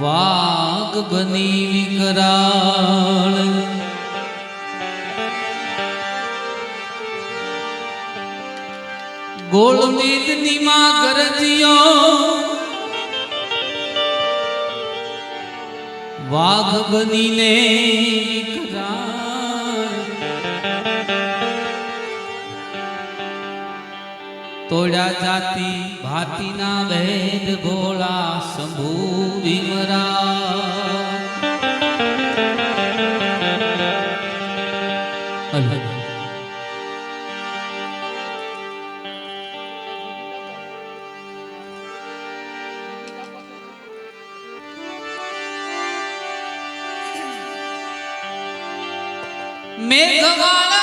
વાઘ બની વિકરાળ. ગોળ મેદની માં ગરજ્યો વાઘ બનીને વિકરાળ. તોડ્યા જાતિ ભાતીના ભેદ ભોળા શંભુ વિમરા મેઘવાળા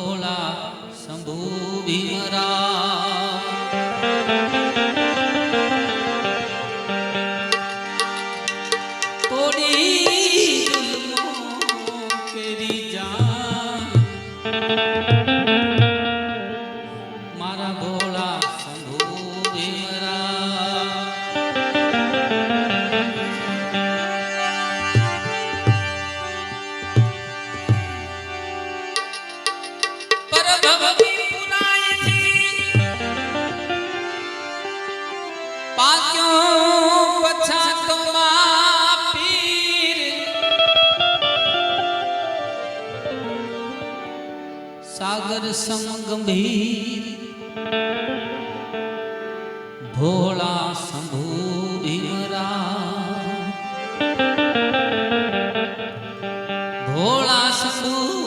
સમ ગંભીર. ભોળા શંભુ ભીમરા ભોળા શંભુ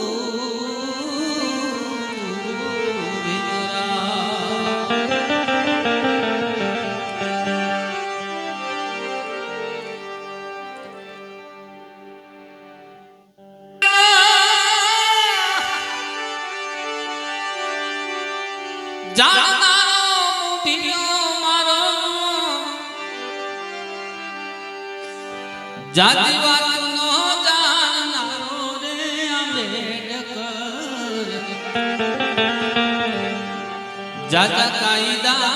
જાતિ વાતનો જાણનારો રે આંબેડકર. જાતા કાયદાનો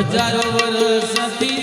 હજારો વર્ષથી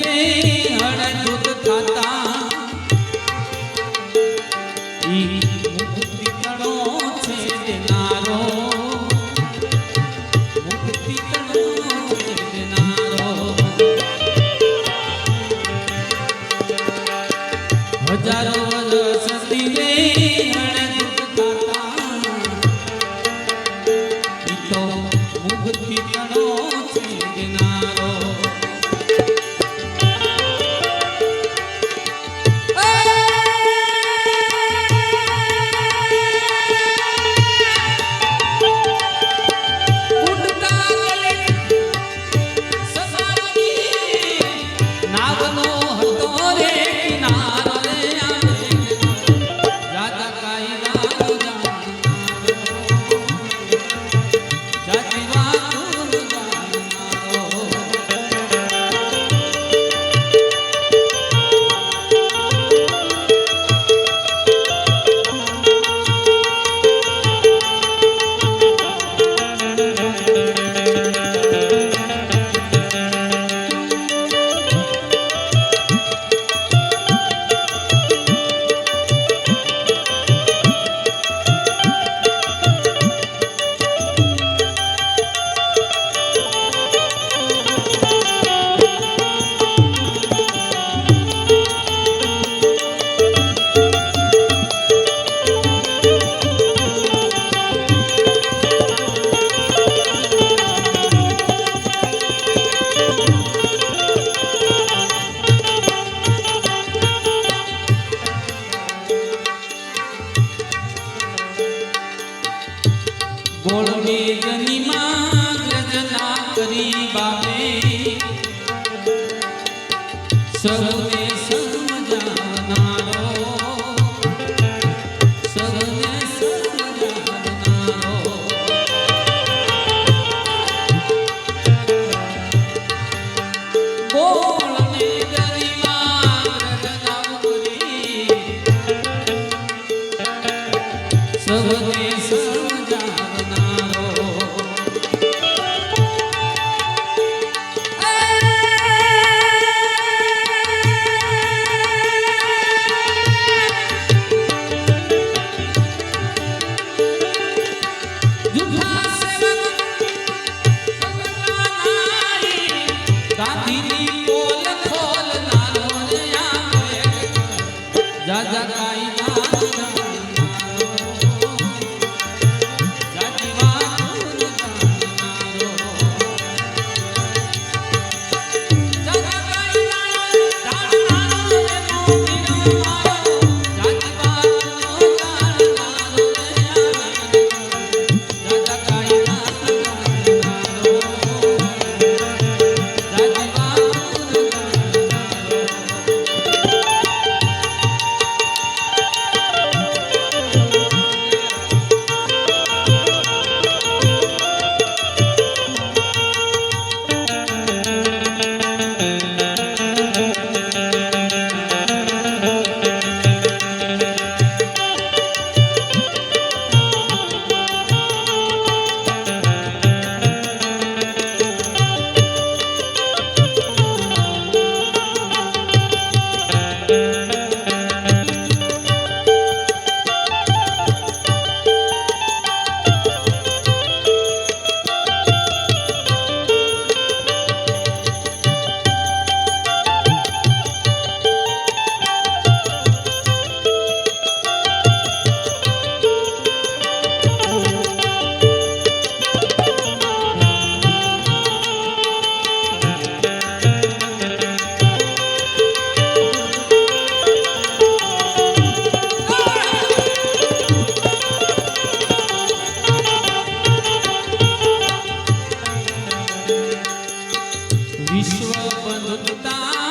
Santo જાજા વિશ્વ બંધુતા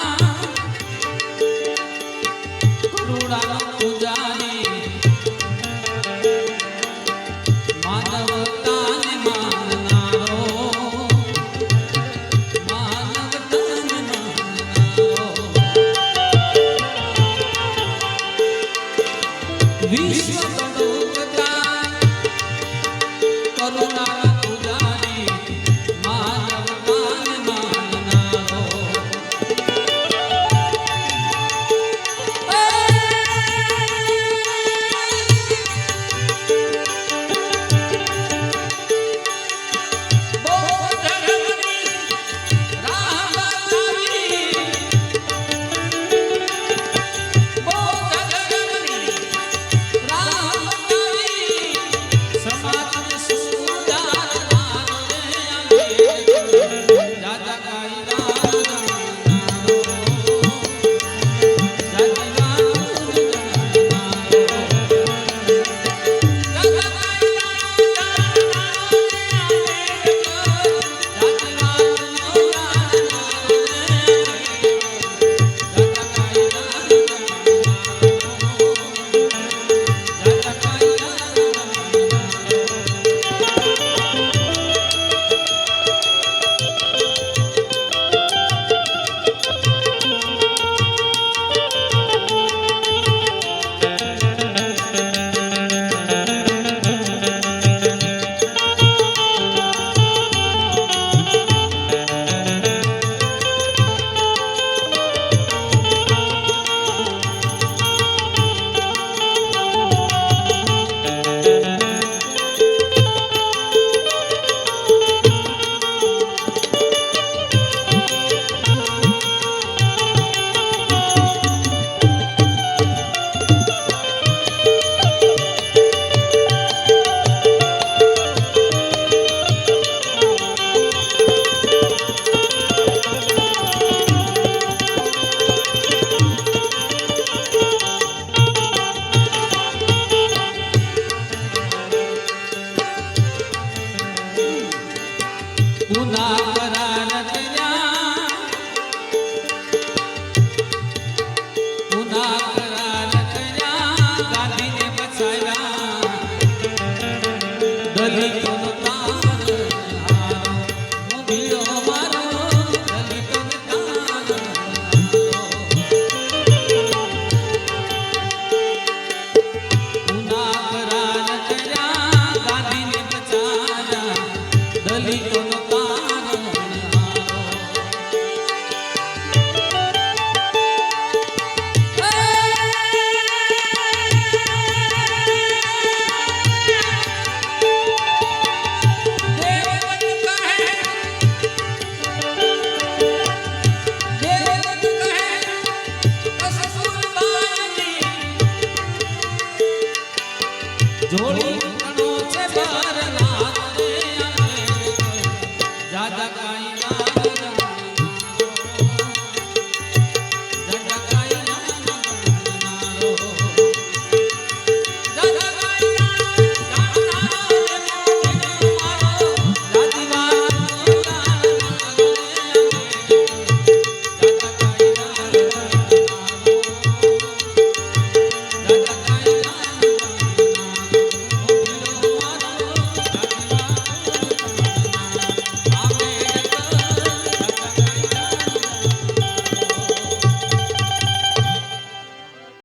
ગુના કરા